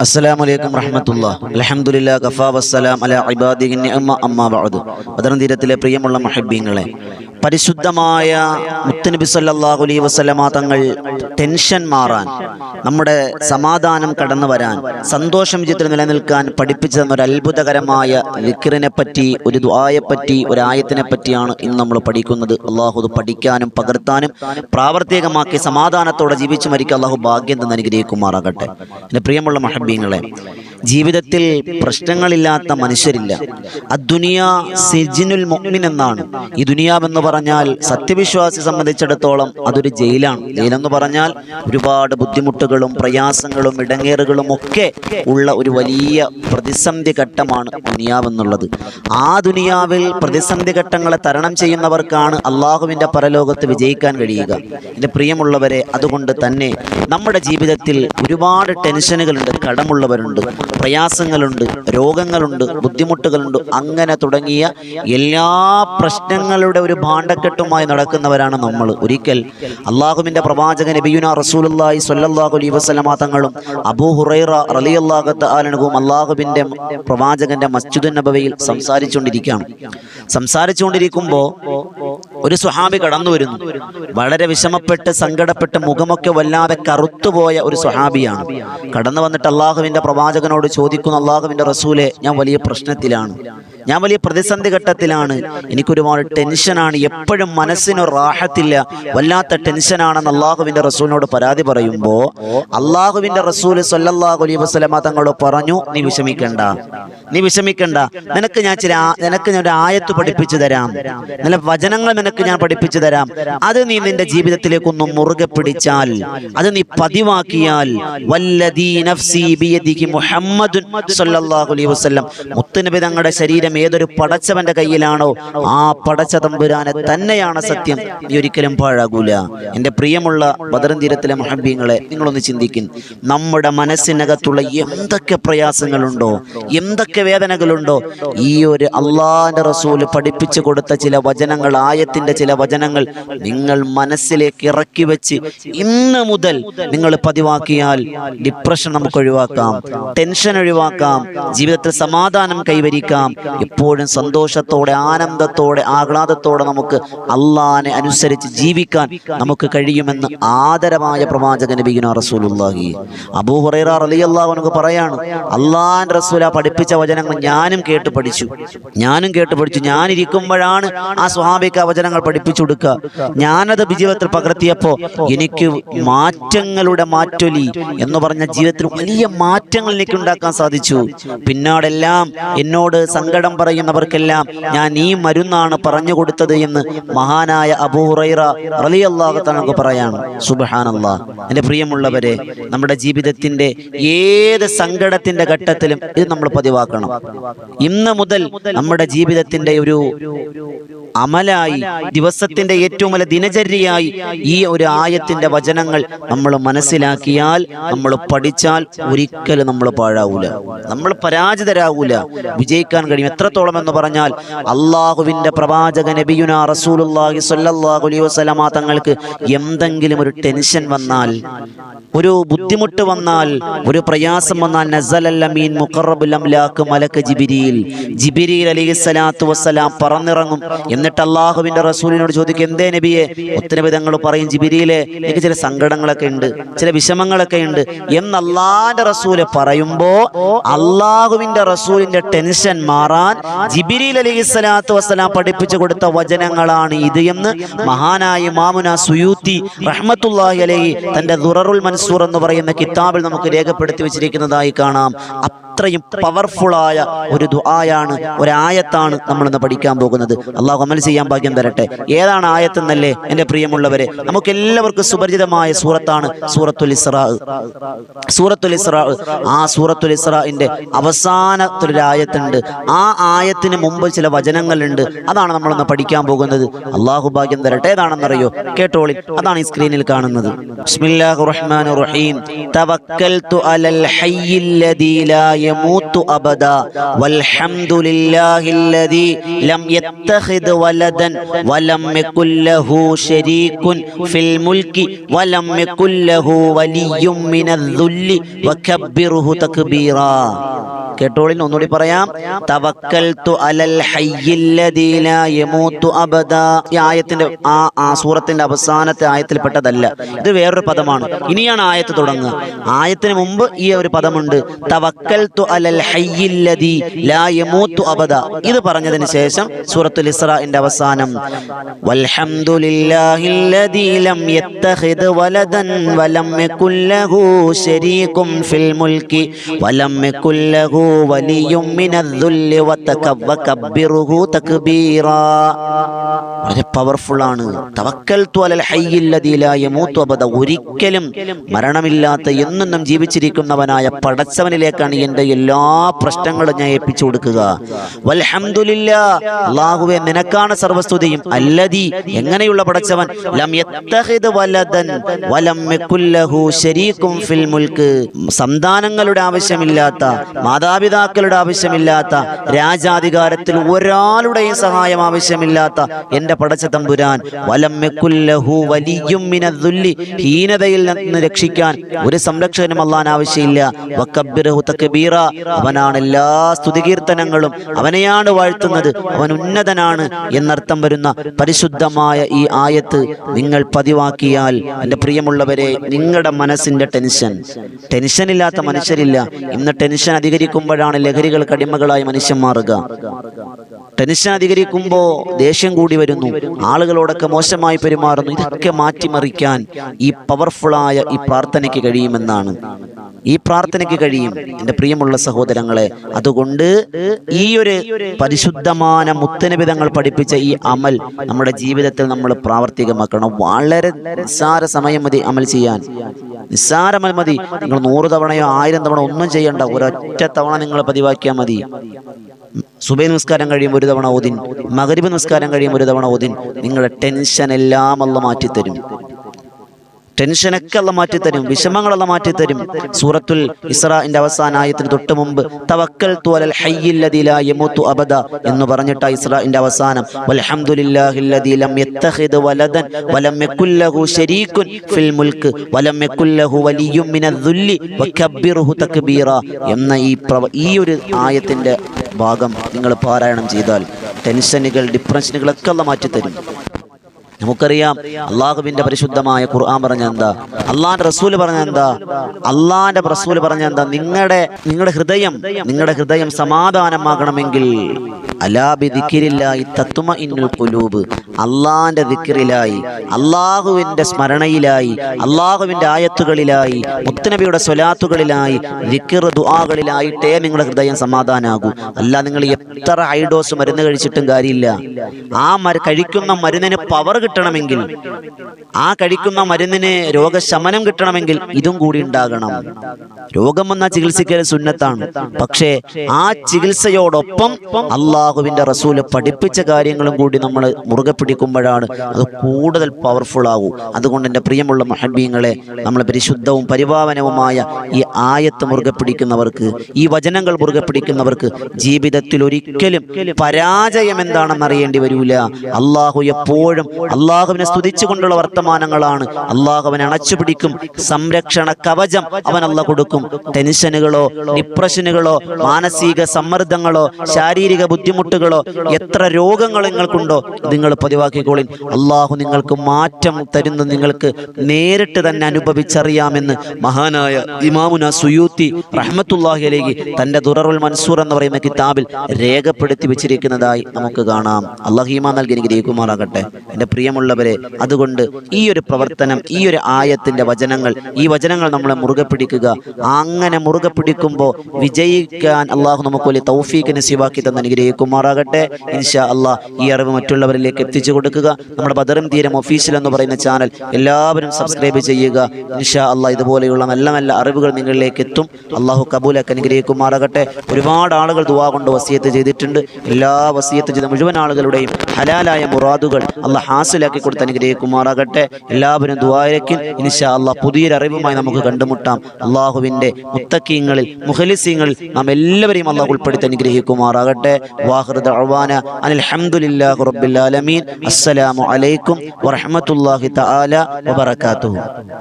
അസ്സലാമു അലൈക്കും റഹ്മത്തുള്ള. അലഹമുല്ല കഫാ വസ്സലാം അല ഇബാദിഹിൻ നിഅമ അമ്മാ ബഅദ്. ബദർ തീരത്തിലെ പ്രിയമുള്ള മഹബീങ്ങളെ പരിശുദ്ധമായ മുത്തനബി സല്ലാഹു അലൈ വസല്ലമ തങ്ങൾ ടെൻഷൻ മാറാൻ നമ്മുടെ സമാധാനം കടന്നു വരാൻ സന്തോഷം ചിത്രം നിലനിൽക്കാൻ പഠിപ്പിച്ചു തന്ന ഒരു അത്ഭുതകരമായ വിക്രിനെ പറ്റി ഒരു ദ്വായെപ്പറ്റി ഒരു ആയത്തിനെ പറ്റിയാണ് ഇന്ന് നമ്മൾ പഠിക്കുന്നത്. അള്ളാഹു പഠിക്കാനും പകർത്താനും പ്രാവർത്തികമാക്കി സമാധാനത്തോടെ ജീവിച്ചു മരിക്കാൻ അള്ളാഹു ഭാഗ്യം തന്നെ അനുഗ്രഹിക്കുമാറാകട്ടെ. എന്റെ പ്രിയമുള്ള മഹബീങ്ങളെ ജീവിതത്തിൽ പ്രശ്നങ്ങളില്ലാത്ത മനുഷ്യരില്ല. അദ്ദുനിയ സിജിനുൽ മുഅ്മിൻ എന്നാണ്. ഈ ദുനിയാവെന്ന് പറഞ്ഞാൽ സത്യവിശ്വാസി സംബന്ധിച്ചിടത്തോളം അതൊരു ജയിലാണ്. ജയിലെന്ന് പറഞ്ഞാൽ ഒരുപാട് ബുദ്ധിമുട്ടുകളും പ്രയാസങ്ങളും ഇടങ്ങേറുകളും ഒക്കെ ഉള്ള ഒരു വലിയ പ്രതിസന്ധി ഘട്ടമാണ് ദുനിയാവെന്നുള്ളത്. ആ ദുനിയാവിൽ പ്രതിസന്ധി ഘട്ടങ്ങളെ തരണം ചെയ്യുന്നവർക്കാണ് അള്ളാഹുവിന്റെ പരലോകത്ത് വിജയിക്കാൻ കഴിയുക. എന്റെ പ്രിയമുള്ളവരെ അതുകൊണ്ട് തന്നെ നമ്മുടെ ജീവിതത്തിൽ ഒരുപാട് ടെൻഷനുകളുണ്ട് കടമുള്ളവരുണ്ട്. പ്രയാസങ്ങളുണ്ട് രോഗങ്ങളുണ്ട് ബുദ്ധിമുട്ടുകളുണ്ട്. അങ്ങനെ തുടങ്ങിയ എല്ലാ പ്രശ്നങ്ങളുടെ ഒരു ഭാണ്ഡക്കെട്ടുമായി നടക്കുന്നവരാണ് നമ്മൾ. ഒരിക്കൽ അള്ളാഹുവിന്റെ പ്രവാചകൻ നബിയുന റസൂലുള്ളാഹി സ്വല്ലല്ലാഹു അലൈഹി വസല്ലമ തങ്ങളും ഹുറൈറ റളിയല്ലാഹു തആലനും അള്ളാഹുവിന്റെ പ്രവാചകന്റെ മസ്ജിദുൻ നബവയിൽ സംസാരിച്ചുകൊണ്ടിരിക്കുകയാണ്. സംസാരിച്ചുകൊണ്ടിരിക്കുമ്പോൾ ഒരു സ്വഹാബി കടന്നു വരുന്നു വളരെ വിഷമപ്പെട്ട് സങ്കടപ്പെട്ട് മുഖമൊക്കെ വല്ലാതെ കറുത്തുപോയ ഒരു സ്വഹാബിയാണ്. കടന്നു വന്നിട്ട് അള്ളാഹുവിന്റെ പ്രവാചകനോട് ചോദിക്കുന്നു അള്ളാഹുവിന്റെ റസൂലെ ഞാൻ വലിയ പ്രശ്നത്തിലാണ്. ഞാൻ വലിയ പ്രതിസന്ധി ഘട്ടത്തിലാണ്. എനിക്കൊരുപാട് ടെൻഷനാണ്. എപ്പോഴും മനസ്സിന് റാഹത്തില്ല. വല്ലാത്ത ടെൻഷനാണെന്ന് അള്ളാഹുവിന്റെ റസൂലിനോട് പരാതി പറയുമ്പോൾ അള്ളാഹുവിന്റെ റസൂൽ സല്ലല്ലാഹു അലൈഹി വസ്ലമ തങ്ങളോട് പറഞ്ഞു നീ വിഷമിക്കണ്ട. നീ വിഷമിക്കണ്ട. നിനക്ക് ഞാൻ ചില നിനക്ക് ഞാൻ ഒരു ആയത്ത് പഠിപ്പിച്ചു തരാം. നല്ല വചനങ്ങൾ നിനക്ക് ഞാൻ പഠിപ്പിച്ചു തരാം. അത് നീ നിന്റെ ജീവിതത്തിലേക്കൊന്ന് മുറുകെ പിടിച്ചാൽ അത് നീ പതിവാക്കിയാൽ വല്ലദീ നഫ്സി ബിയദിഹി മുഹമ്മദുൻ സല്ലല്ലാഹു അലൈഹി വസല്ലം. മുത്തുനബി തങ്ങളുടെ ശരീരം ഏതൊരു പടച്ചവന്റെ കയ്യിലാണോ ആ പടച്ച തമ്പുരാനെ തന്നെയാണ് സത്യം. നീ ഒരിക്കലും പാഴാകൂല. എന്റെ പ്രിയമുള്ള ബദറും തീരത്തിലെ നിങ്ങളൊന്ന് ചിന്തിക്കും നമ്മുടെ മനസ്സിനകത്തുള്ള എന്തൊക്കെ പ്രയാസങ്ങളുണ്ടോ എന്തൊക്കെ വേദനകളുണ്ടോ ഈ ഒരു അള്ളാന്റെ റസൂൽ പഠിപ്പിച്ചു കൊടുത്ത ചില വചനങ്ങൾ ആയത്തിന്റെ ചില വചനങ്ങൾ നിങ്ങൾ മനസ്സിലേക്ക് ഇറക്കി വെച്ച് ഇന്ന് മുതൽ നിങ്ങൾ പതിവാക്കിയാൽ ഡിപ്രഷൻ നമുക്ക് ഒഴിവാക്കാം ടെൻഷൻ ഒഴിവാക്കാം ജീവിതത്തിൽ സമാധാനം കൈവരിക്കാം എപ്പോഴും സന്തോഷത്തോടെ ആനന്ദത്തോടെ ആഹ്ലാദത്തോടെ നമുക്ക് അള്ളാനെ അനുസരിച്ച് ജീവിക്കാൻ നമുക്ക് കഴിയുമെന്ന് ആദരമായ പ്രവാചകൻ നബിഗുന റസൂലുള്ളാഹി. അബൂ ഹുറൈറ റളിയല്ലാഹു അൻഹു പറയാണ് അള്ളാൻ റസൂല പഠിപ്പിച്ച വചനങ്ങൾ ഞാനും കേട്ട് പഠിച്ചു. ഞാനും കേട്ട് പഠിച്ചു. ഞാനിരിക്കുമ്പോഴാണ് ആ സ്വാഭാവിക വചനങ്ങൾ പഠിപ്പിച്ചു കൊടുക്കുക. ഞാനത് ജീവിതത്തിൽ പകർത്തിയപ്പോൾ എനിക്ക് മാറ്റങ്ങളുടെ മാറ്റൊലി എന്ന് പറഞ്ഞ ജീവിതത്തിൽ വലിയ മാറ്റങ്ങൾ എനിക്ക് ഉണ്ടാക്കാൻ സാധിച്ചു. പിന്നാടെല്ലാം എന്നോട് സങ്കടം പറയുന്നവർക്കെല്ലാം ഞാൻ ഈ മരുന്നാണ് പറഞ്ഞു കൊടുത്തത് എന്ന് മഹാനായ അബൂറൈറ റളിയല്ലാഹു തനക്ക് പറയാണ്. സുബ്ഹാനല്ലാ എന്റെ പ്രിയമുള്ളവരെ നമ്മുടെ ജീവിതത്തിന്റെ ഏത് സങ്കടത്തിന്റെ ഘട്ടത്തിലും ഇത് നമ്മൾ പതിവാക്കണം. ഇന്ന് മുതൽ നമ്മുടെ ജീവിതത്തിന്റെ ഒരു അമലായി ദിവസത്തിന്റെ ഏറ്റവും വലിയ ദിനചര്യയായി ഈ ഒരു ആയത്തിന്റെ വചനങ്ങൾ നമ്മൾ മനസ്സിലാക്കിയാൽ നമ്മൾ പഠിച്ചാൽ ഒരിക്കലും നമ്മൾ പാഴാവൂല. നമ്മൾ പരാജിതരാകൂല വിജയിക്കാൻ കഴിയും. എത്രത്തോളം എന്ന് പറഞ്ഞാൽ അള്ളാഹുവിന്റെ പ്രവാചക നബിയുന റസൂലുള്ളാഹി സ്വല്ലല്ലാഹു അലൈഹി വസല്ലമ തങ്ങൾക്ക് എന്തെങ്കിലും ഒരു ടെൻഷൻ വന്നാൽ ഒരു ബുദ്ധിമുട്ട് വന്നാൽ ഒരു പ്രയാസം വന്നാൽ നസലല്ലമീൻ മുഖറബുൽ അംലാക്ക് മലക്ക് ജിബിരിയിൽ ജിബിരിയിൽ അലൈഹി സ്വലാത്തു വസ്സലാം പറന്നിറങ്ങും. എന്നിട്ട് അള്ളാഹുവിന്റെ റസൂലിനോട് ചോദിക്കും എന്തേ നബിയെ? ഒത്തിരി വിധങ്ങൾ പറയും ജിബിരിയിലെ എനിക്ക് ചില സങ്കടങ്ങളൊക്കെ ഉണ്ട് ചില വിഷമങ്ങളൊക്കെ ഉണ്ട്. എന്ന് അള്ളാന്റെ റസൂൽ പറയുമ്പോ അള്ളാഹുവിന്റെ റസൂലിന്റെ ടെൻഷൻ മാറാൻ ജിബിരിൽ അലി സ്വലാത്തു വസ്സലാം പഠിപ്പിച്ചു കൊടുത്ത വചനങ്ങളാണ് ഇത് എന്ന് മഹാനായ മാമുന സുയൂത്തി റഹ്മത്തുല്ലാഹി അലൈഹി തന്റെ ദുററുൽ മൻസൂർ എന്ന് പറയുന്ന കിതാബിൽ നമുക്ക് രേഖപ്പെടുത്തി വെച്ചിരിക്കുന്നതായി കാണാം. അത്രയും പവർഫുൾ ആയ ഒരു ദുആയാണ് ഒരായത്താണ് നമ്മൾ ഇന്ന് പഠിക്കാൻ പോകുന്നത്. അള്ളാഹു അമൽ ചെയ്യാൻ ഭാഗ്യം തരട്ടെ. ഏതാണ് ആയത്ത് എന്നല്ലേ എന്റെ പ്രിയമുള്ളവരെ? നമുക്ക് എല്ലാവർക്കും സുപരിചിതമായ സൂറത്താണ് സൂറത്തുൽ ഇസ്രാ. സൂറത്തുൽ ഇസ്രാ. ആ സൂറത്തുൽ ഇസ്രാന്റെ അവസാനത്തിലൊരു ആയത്തുണ്ട് ആ ആയത്തിന് മുമ്പ് ചില വചനങ്ങളുണ്ട്. അതാണ് നമ്മളൊന്ന് പഠിക്കാൻ പോകുന്നത്. അള്ളാഹു ഭാഗ്യം തരട്ടെ ഏതാണെന്നറിയോ? കേട്ടോളി. അതാണ് ഈ സ്ക്രീനിൽ കാണുന്നത്. കേട്ടോളിന് ഒന്നുകൂടി പറയാം. തവക്ക ആയത്തിന്റെ ആ ആ സൂറത്തിന്റെ അവസാനത്തെ ആയത്തിൽപ്പെട്ടതല്ല ഇത് വേറൊരു പദമാണ്. ഇനിയാണ് ആയത്ത് തുടങ്ങുക. ആയത്തിന് മുമ്പ് ഈ ഒരു പദമുണ്ട്. അബദ. ഇത് പറഞ്ഞതിന് ശേഷം സൂറത്തുൽ ഇസ്രാന്റെ അവസാനം. വൽഹംദുലില്ലാഹില്ലദീ ലം യത്തഖിദ് വലദൻ വലം യകുൽ ലഹു ശരീകും ഫിൽ മുൽക്കി വലം യകുൽ ലഹു വലിയും വളരെ പവർഫുൾ ആണ്. അബദ. ഒരിക്കലും മരണമില്ലാത്ത എന്നും ജീവിച്ചിരിക്കുന്നവനായ പടച്ചവനിലേക്കാണ് എന്റെ എല്ലാ പ്രശ്നങ്ങളും ഞാൻ ഏൽപ്പിച്ചു കൊടുക്കുക. അല്ലാഹുവേ നിനക്കാണ് സർവസ്തുതിയും. അല്ലതി എങ്ങനെയുള്ള പടച്ചവൻ? സന്താനങ്ങളുടെ ആവശ്യമില്ലാത്ത മാതാപിതാക്കളുടെ ആവശ്യമില്ലാത്ത രാജാധികാരത്തിൽ ഒരാളുടെയും സഹായം ആവശ്യമില്ലാത്ത എന്റെ പടച്ച തമ്പുരാൻ വലം യകുൽ ലഹു വലിയും ഹീനതയിൽ നിന്ന് രക്ഷിക്കാൻ ഒരു സംരക്ഷകനും അള്ളാൻ ആവശ്യമില്ല. അവനാണ് എല്ലാ സ്തുതികീർത്തനങ്ങളും അവനെയാണ് വാഴ്ത്തുന്നത് അവൻ ഉന്നതനാണ് എന്നർത്ഥം വരുന്ന പരിശുദ്ധമായ ഈ ആയത്ത് നിങ്ങൾ പതിവാക്കിയാൽ എന്റെ പ്രിയമുള്ളവരെ നിങ്ങളുടെ മനസ്സിന്റെ ടെൻഷൻ. ടെൻഷൻ ഇല്ലാത്ത മനുഷ്യരില്ല. ഇന്ന് ടെൻഷൻ അധികരിക്കുമ്പോഴാണ് ലഹരികൾ കടിമകളായി മനുഷ്യൻ മാറുക. ടെൻഷൻ ദേഷ്യം കൂടി വരുന്നു. ആളുകളോടൊക്കെ മോശമായി പെരുമാറുന്നു. ഇതൊക്കെ മാറ്റിമറിക്കാൻ ഈ പവർഫുള്ളായ ഈ പ്രാർത്ഥനയ്ക്ക് കഴിയുമെന്നാണ്. ഈ പ്രാർത്ഥനയ്ക്ക് കഴിയും. എന്റെ പ്രിയമുള്ള സഹോദരങ്ങളെ അതുകൊണ്ട് ഈ ഒരു പരിശുദ്ധமான മുത്തനബിതങ്ങൾ പഠിപ്പിച്ച ഈ അമൽ നമ്മുടെ ജീവിതത്തിൽ നമ്മൾ പ്രാവർത്തികമാക്കണം. വളരെ നിസ്സാര സമയം മതി അമൽ ചെയ്യാൻ. നിസ്സാരമൽ മതി. നിങ്ങൾ നൂറ് തവണയോ ആയിരം തവണ ഒന്നും ചെയ്യണ്ട. ഒരൊറ്റ തവണ നിങ്ങൾ പതിവാക്കിയാൽ മതി. സുബൈ നമസ്കാരം കഴിയുമ്പോൾ ഒരു തവണ ഓതിൻ മകരിബ് നമസ്കാരം കഴിയുമ്പോൾ ഒരു തവണ ഓതിൻ. നിങ്ങളുടെ ടെൻഷൻ എല്ലാം അല്ല മാറ്റിത്തരും. ടെൻഷനൊക്കെ അല്ല മാറ്റിത്തരും. വിഷമങ്ങളല്ല മാറ്റിത്തരും. സൂറത്തുൽ ഇസ്രാന്റെ അവസാന ആയത്തിന് തൊട്ട് മുമ്പ് തവക്കൽ തുവലൽ ഹയ്യില്ലദീ ലാ യമൂതു അബദ എന്ന് പറഞ്ഞിട്ട ഇസ്രാന്റെ അവസാനം ലം വലദൻ വലം യകുല്ലഹു ശരീകുൻ ഫിൽ മുൽക്ക് വലം യകുല്ലഹു തക്ബീറ എന്ന ഈ ഈ ഒരു ആയത്തിന്റെ ഭാഗം നിങ്ങൾ പാരായണം ചെയ്താൽ ടെൻഷനുകൾ ഡിപ്രഷനുകളൊക്കെ ഉള്ള മാറ്റിത്തരും. നമുക്കറിയാം അള്ളാഹുവിന്റെ പരിശുദ്ധമായ ഖുർആൻ പറഞ്ഞ എന്താ? അള്ളാന്റെ റസൂൽ പറഞ്ഞ എന്താ? അള്ളാന്റെ റസൂൽ പറഞ്ഞ എന്താ? നിങ്ങളുടെ നിങ്ങളുടെ ഹൃദയം നിങ്ങളുടെ ഹൃദയം സമാധാനമാകണമെങ്കിൽ അള്ളാന്റെ ദിക്കിറിലായി അള്ളാഹുവിന്റെ സ്മരണയിലായി അള്ളാഹുവിന്റെ ആയത്തുകളിലായി മുത്തനബിയുടെ സ്വലാത്തുകളിലായി ദിക്കിർ ദുആകളിലായിട്ടേ നിങ്ങളുടെ ഹൃദയം സമാധാനാകൂ. അല്ല നിങ്ങൾ എത്ര ഹൈഡോസ് മരുന്ന് കഴിച്ചിട്ടും കാര്യമില്ല. ആ കഴിക്കുന്ന മരുന്നിന് പവർ കിട്ടണമെങ്കിൽ ആ കഴിക്കുന്ന മരുന്നിന് രോഗശമനം കിട്ടണമെങ്കിൽ ഇതും കൂടി ഉണ്ടാകണം. രോഗം വന്ന ചികിത്സിക്കൽ സുന്നത്താണ്. പക്ഷേ ആ ചികിത്സയോടൊപ്പം അള്ളാഹുവിന്റെ റസൂൽ പഠിപ്പിച്ച കാര്യങ്ങളും കൂടി നമ്മൾ മുറുകെ പിടിക്കുമ്പോഴാണ് അത് കൂടുതൽ പവർഫുൾ ആകൂ. അതുകൊണ്ട് എന്റെ പ്രിയമുള്ള മഹബീങ്ങളെ നമ്മൾ പരിശുദ്ധവും പരിപാവനവുമായ ഈ ആയത്ത് മുറുകെ പിടിക്കുന്നവർക്ക് ഈ വചനങ്ങൾ മുറുകെ പിടിക്കുന്നവർക്ക് ജീവിതത്തിൽ ഒരിക്കലും പരാജയം എന്താണെന്ന് അറിയേണ്ടി വരൂല. അള്ളാഹു എപ്പോഴും അള്ളാഹുവിനെ സ്തുതിച്ചുകൊണ്ടുള്ള വർത്തമാനങ്ങളാണ്. അള്ളാഹുവിനെ അണച്ചുപിടിക്കും അണച്ചു പിടിക്കും. സംരക്ഷണ കവചം അവൻ അല്ല കൊടുക്കും. ടെൻഷനുകളോ ഡിപ്രഷനുകളോ മാനസിക സമ്മർദ്ദങ്ങളോ ശാരീരിക ബുദ്ധിമുട്ടുകളോ എത്ര രോഗങ്ങൾ നിങ്ങൾക്കുണ്ടോ നിങ്ങൾ പതിവാക്കിക്കോളിൻ. അള്ളാഹു നിങ്ങൾക്ക് മാറ്റം തരുന്ന നിങ്ങൾക്ക് നേരിട്ട് തന്നെ അനുഭവിച്ചറിയാമെന്ന് മഹാനായ ഇമാമുന സുയൂത്തി റഹ്മത്തുല്ലാഹി അലേഖി തന്റെ ദുററുൽ മൻസൂർ എന്ന് പറയുന്ന കിതാബിൽ രേഖപ്പെടുത്തി വെച്ചിരിക്കുന്നതായി നമുക്ക് കാണാം. അള്ളാഹിമ നൽകി ഗ്രഹിക്കുമാറാകട്ടെ എന്റെ പ്രിയമുള്ളവരെ അതുകൊണ്ട് ഈ ഒരു പ്രവർത്തനം ഈ ഒരു ആയത്തിന്റെ വചനങ്ങൾ ഈ വചനങ്ങൾ നമ്മളെ മുറുകെ പിടിക്കുക. അങ്ങനെ മുറുകെ പിടിക്കുമ്പോൾ വിജയിക്കാൻ അള്ളാഹു നമുക്ക് വലിയ തൗഫീഖ് സിവാക്കി തന്നെ അനുഗ്രഹിക്കുമാറാകട്ടെ. ഇൻഷാ അള്ളാഹ് ഈ അറിവ് മറ്റുള്ളവരിലേക്ക് എത്തിച്ചു കൊടുക്കുക. നമ്മുടെ ബദറും തീരം ഒഫീഷ്യൽ എന്ന് പറയുന്ന ചാനൽ എല്ലാവരും സബ്സ്ക്രൈബ് ചെയ്യുക. ഇൻഷാ അള്ളാഹ് ഇതുപോലെയുള്ള നല്ല നല്ല അറിവുകൾ നിങ്ങളിലേക്ക് എത്തും. അള്ളാഹു കബൂലൊക്കെ അനുഗ്രഹിക്കുമാറാകട്ടെ. ഒരുപാട് ആളുകൾ ദുവാ കൊണ്ട് വസിയത്ത് ചെയ്തിട്ടുണ്ട്. എല്ലാ വസിയത്ത് ചെയ്ത മുഴുവൻ ആളുകളുടെയും ഹലാലായ മുറാദുകൾ അള്ളാഹ് ഹാസിൽ ഹാസിലാക്കി കൊടുത്ത് അനുഗ്രഹിക്കുമാറാകട്ടെ. എല്ലാവരും ദ്വാരയ്ക്കും ഇൻഷാ അള്ളാഹ് പുതിയൊരു അറിവുമായി നമുക്ക് കണ്ടുമുട്ടാം. അള്ളാഹുവിന്റെ മുത്തക്കീങ്ങളിൽ മുഖലിസീങ്ങളിൽ നാം എല്ലാവരെയും അള്ളാഹു ഉൾപ്പെടുത്തി അനുഗ്രഹിക്കുമാറാകട്ടെ. വാഹൃദ അവാന അനിൽ ഹംദുലില്ലാഹി റബ്ബിൽ ആലമീൻ. അസ്സലാമു അലൈക്കും വറഹ്മത്തുള്ളാഹി തആല വബറകാതുഹു.